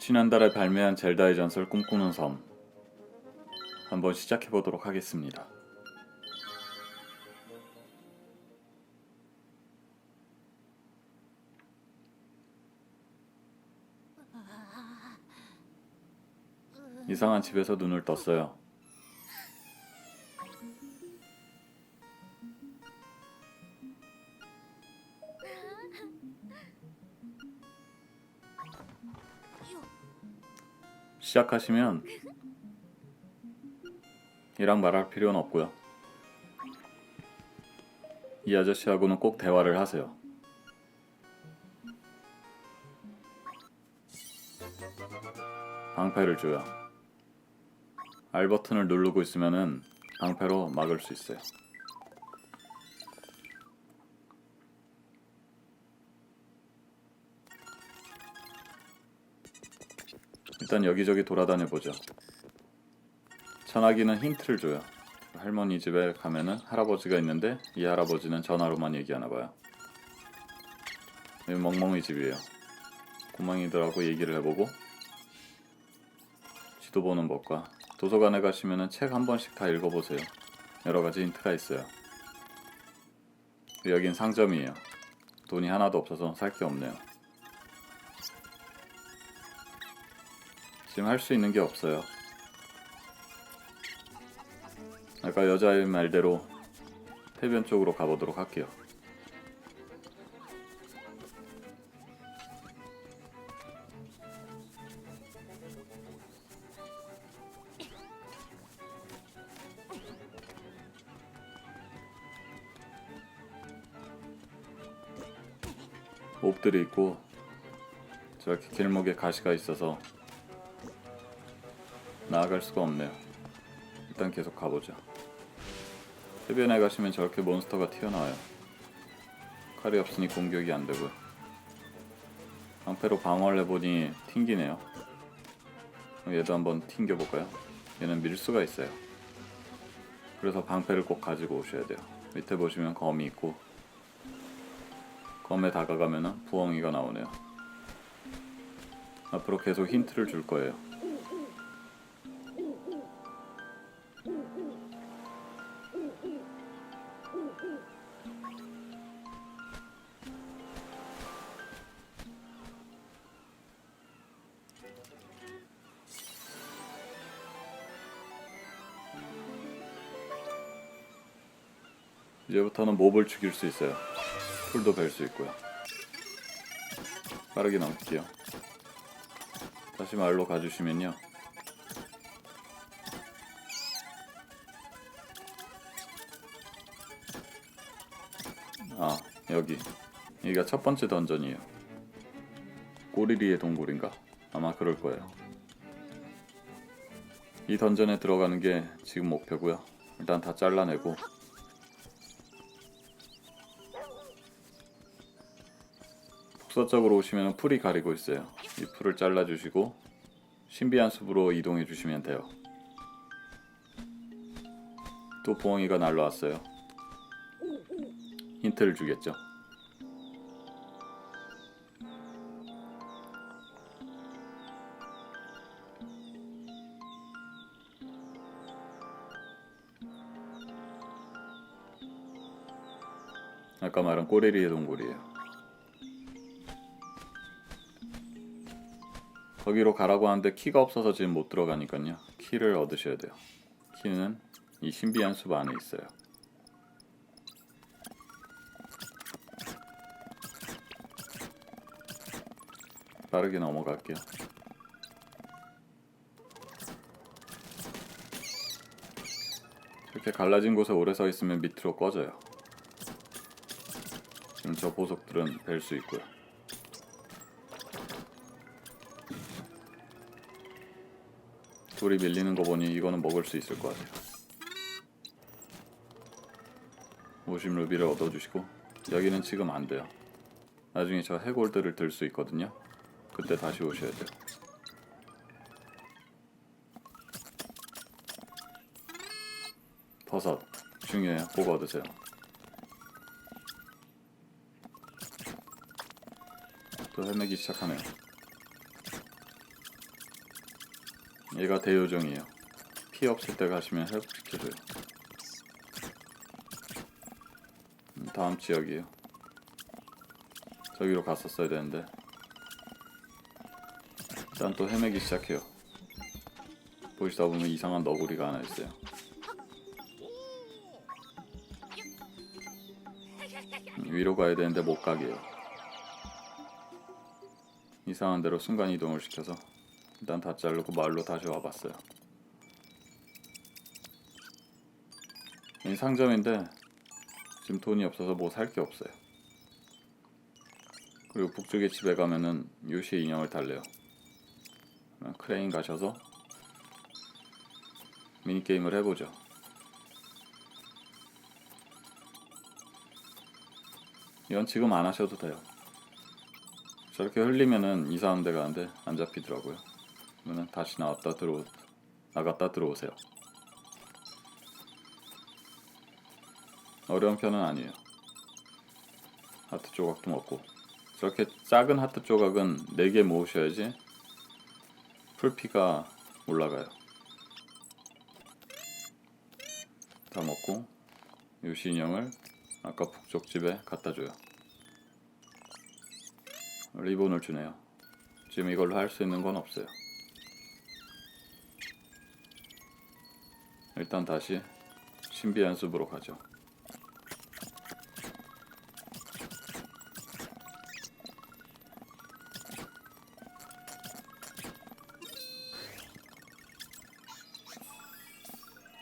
지난달에 발매한 젤다의 전설 꿈꾸는 섬 한번 시작해 보도록 하겠습니다. 이상한 집에서 눈을 떴어요. 시작하시면 이랑 말할 필요는 없고요. 이 아저씨하고는 꼭 대화를 하세요. 방패를 줘요. R 버튼을 누르고 있으면은 방패로 막을 수 있어요. 일단 여기저기 돌아다녀 보죠. 전화기는 힌트를 줘요. 할머니 집에 가면은 할아버지가 있는데 이 할아버지는 전화로만 얘기하나 봐요. 멍멍이 집이에요. 고망이들하고 얘기를 해보고 지도 보는 법과 도서관에 가시면은 책 한 번씩 다 읽어보세요. 여러 가지 힌트가 있어요. 여긴 상점이에요. 돈이 하나도 없어서 살 게 없네요. 지금 할 수 있는 게 없어요. 아까 여자의 말대로 해변 쪽으로 가보도록 할게요. 몹들이 있고 저렇게 길목에 가시가 있어서 나아갈 수가 없네요. 일단 계속 가보죠. 해변에 가시면 저렇게 몬스터가 튀어나와요. 칼이 없으니 공격이 안 되고요. 방패로 방어를 해보니 튕기네요. 얘도 한번 튕겨볼까요? 얘는 밀 수가 있어요. 그래서 방패를 꼭 가지고 오셔야 돼요. 밑에 보시면 검이 있고 검에 다가가면 부엉이가 나오네요. 앞으로 계속 힌트를 줄 거예요. 이제부터는 몹을 죽일 수 있어요. 풀도 벨수 있고요. 빠르게 넘길게요. 다시 말로 가주시면요. 아, 여기. 여기가 첫 번째 던전이에요. 꼬리리의 동굴인가? 아마 그럴 거예요. 이 던전에 들어가는 게 지금 목표고요. 일단 다 잘라내고 북서쪽으로 오시면 풀이 가리고 있어요. 이 풀을 잘라주시고 신비한 숲으로 이동해 주시면 돼요. 또 부엉이가 날라왔어요. 힌트를 주겠죠. 아까 말한 꼬리리의 동굴이에요. 거기로 가라고 하는데 키가 없어서 지금 못 들어가니까요. 키를 얻으셔야 돼요. 키는 이 신비한 숲 안에 있어요. 빠르게 넘어갈게요. 이렇게 갈라진 곳에 오래 서 있으면 밑으로 꺼져요. 지금 저 보석들은 벨수 있고요. 돌이 밀리는 거 보니 이거는 먹을 수 있을 것 같아요. 50 루비를 얻어주시고 여기는 지금 안 돼요. 나중에 저 해골들을 들 수 있거든요. 그때 다시 오셔야 돼요. 버섯 중요해요. 꼭 얻으세요. 또 헤매기 시작하네요. 얘가 대요정이에요. 피 없을 때 가시면 회복시켜줘요. 음, 다음 지역이에요. 저기로 갔었어야 되는데 일단 또 헤매기 시작해요. 보시다 보면 이상한 너구리가 하나 있어요. 음, 위로 가야 되는데 못 가게요. 이상한 대로 순간 이동을 시켜서 일단 다 자르고 마을로 다시 와봤어요. 이 상점인데 지금 돈이 없어서 뭐 살 게 없어요. 그리고 북쪽의 집에 가면은 요시의 인형을 달래요. 크레인 가셔서 미니 게임을 해보죠. 이건 지금 안 하셔도 돼요. 저렇게 흘리면은 이상한 데 가는데 안 잡히더라고요. 그러면 다시 나왔다 들어 나갔다 들어오세요. 어려운 편은 아니에요. 하트 조각도 먹고 저렇게 작은 하트 조각은 4개 모으셔야지 풀피가 올라가요. 다 먹고 인형을 아까 북쪽 집에 갖다 줘요. 리본을 주네요. 지금 이걸로 할 수 있는 건 없어요. 일단 다시 신비한 숲으로 가죠.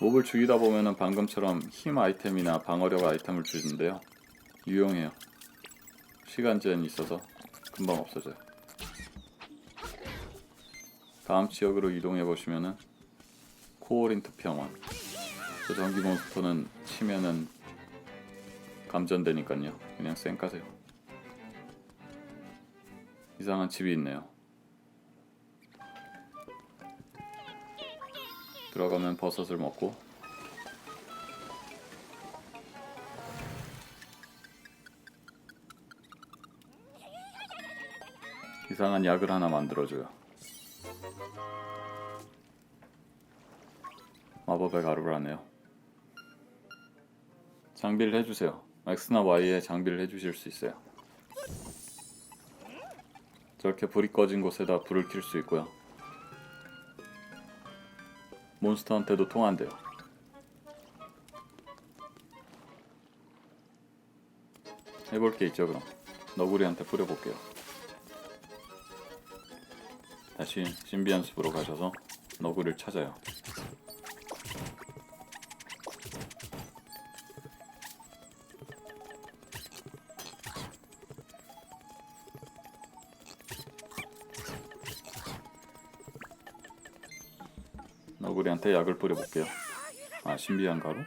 몹을 죽이다 보면은 방금처럼 힘 아이템이나 방어력 아이템을 주는데요. 유용해요. 시간 제한이 있어서 금방 없어져요. 다음 지역으로 이동해 보시면은 코오린트 평원. 저 전기 몬스터는 치면은 감전되니까요. 그냥 쌩 까세요. 이상한 집이 있네요. 들어가면 버섯을 먹고 이상한 약을 하나 만들어줘요. 가루를 하네요. 장비를 해주세요. X나 Y에 장비를 해주실 수 있어요. 저렇게 불이 꺼진 곳에다 불을 켤수 있고요. 몬스터한테도 통한대요. 해볼 게 있죠 그럼. 너구리한테 뿌려볼게요. 다시 신비한 숲으로 가셔서 너구리를 찾아요. 너구리한테 약을 뿌려볼게요. 아 신비한 가루?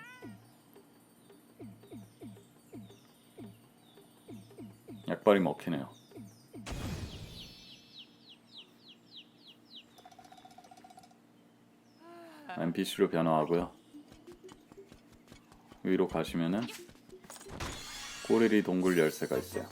약발이 먹히네요. NPC로 변화하고요. 위로 가시면은 꼬리리 동굴 열쇠가 있어요.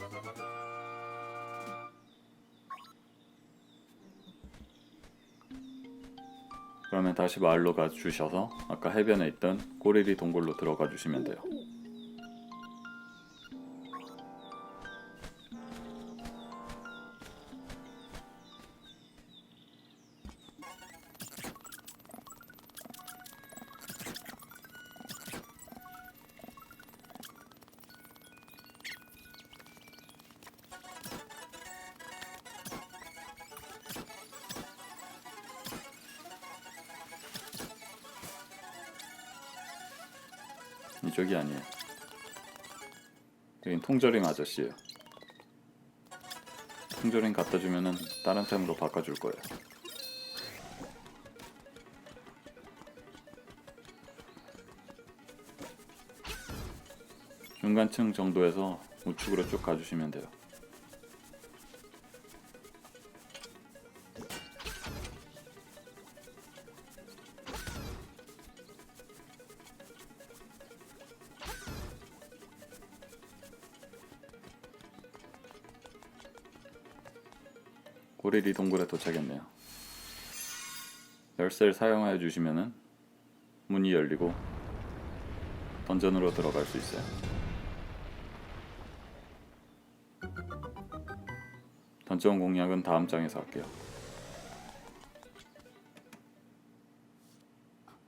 그러면 다시 마을로 가 주셔서 아까 해변에 있던 꼬리리 동굴로 들어가 주시면 돼요. 이쪽이 아니에요. 여긴 통조림 아저씨예요. 통조림 갖다 주면은 다른 템으로 바꿔줄 거예요. 중간층 정도에서 우측으로 쭉 가주시면 돼요. 고리리 동굴에 도착했네요. 열쇠를 사용하여 주시면은 문이 열리고 던전으로 들어갈 수 있어요. 던전 공략은 다음 장에서 할게요.